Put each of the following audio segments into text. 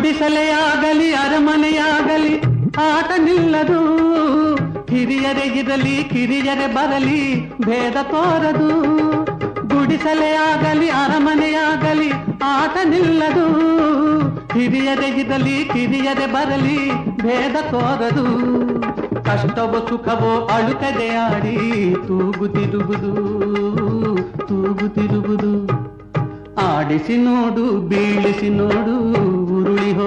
ಗುಡಿಸಲೆಯಾಗಲಿ, ಅರಮನೆಯಾಗಲಿ, ಆಟ ನಿಲ್ಲದು. ಹಿರಿಯರೇ ಇರಲಿ, ಕಿರಿಯರೇ ಬರಲಿ, ಭೇದ ತೋರದು. ಗುಡಿಸಲೆಯಾಗಲಿ, ಅರಮನೆಯಾಗಲಿ, ಆಟ ನಿಲ್ಲದು. ಹಿರಿಯರೇ ಇರಲಿ, ಕಿರಿಯರೇ ಬರಲಿ, ಭೇದ ತೋರದು. ಕಷ್ಟವೋ ಸುಖವೋ ಅಳುಕದೆ ಆಡಿ ತೂಗುತ್ತಿರುವುದು ತೂಗುತ್ತಿರುವುದು ಆಡಿಸಿ ನೋಡು, ಬೀಳಿಸಿ ನೋಡು.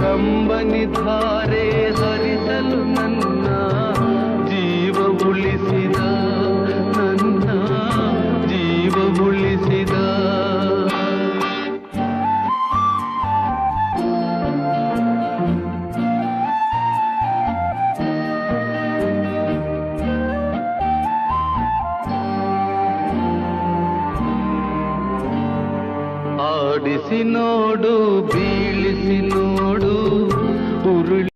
ಕಂಬನಿ ಧಾರೆ ಹರಿಸಲು ನನ್ನ ಜೀವ ಉಳಿಸಿದ ನನ್ನ ಜೀವ ಉಳಿಸಿದ. ಆಡಿಸಿ ನೋಡು ಉರುಳಿ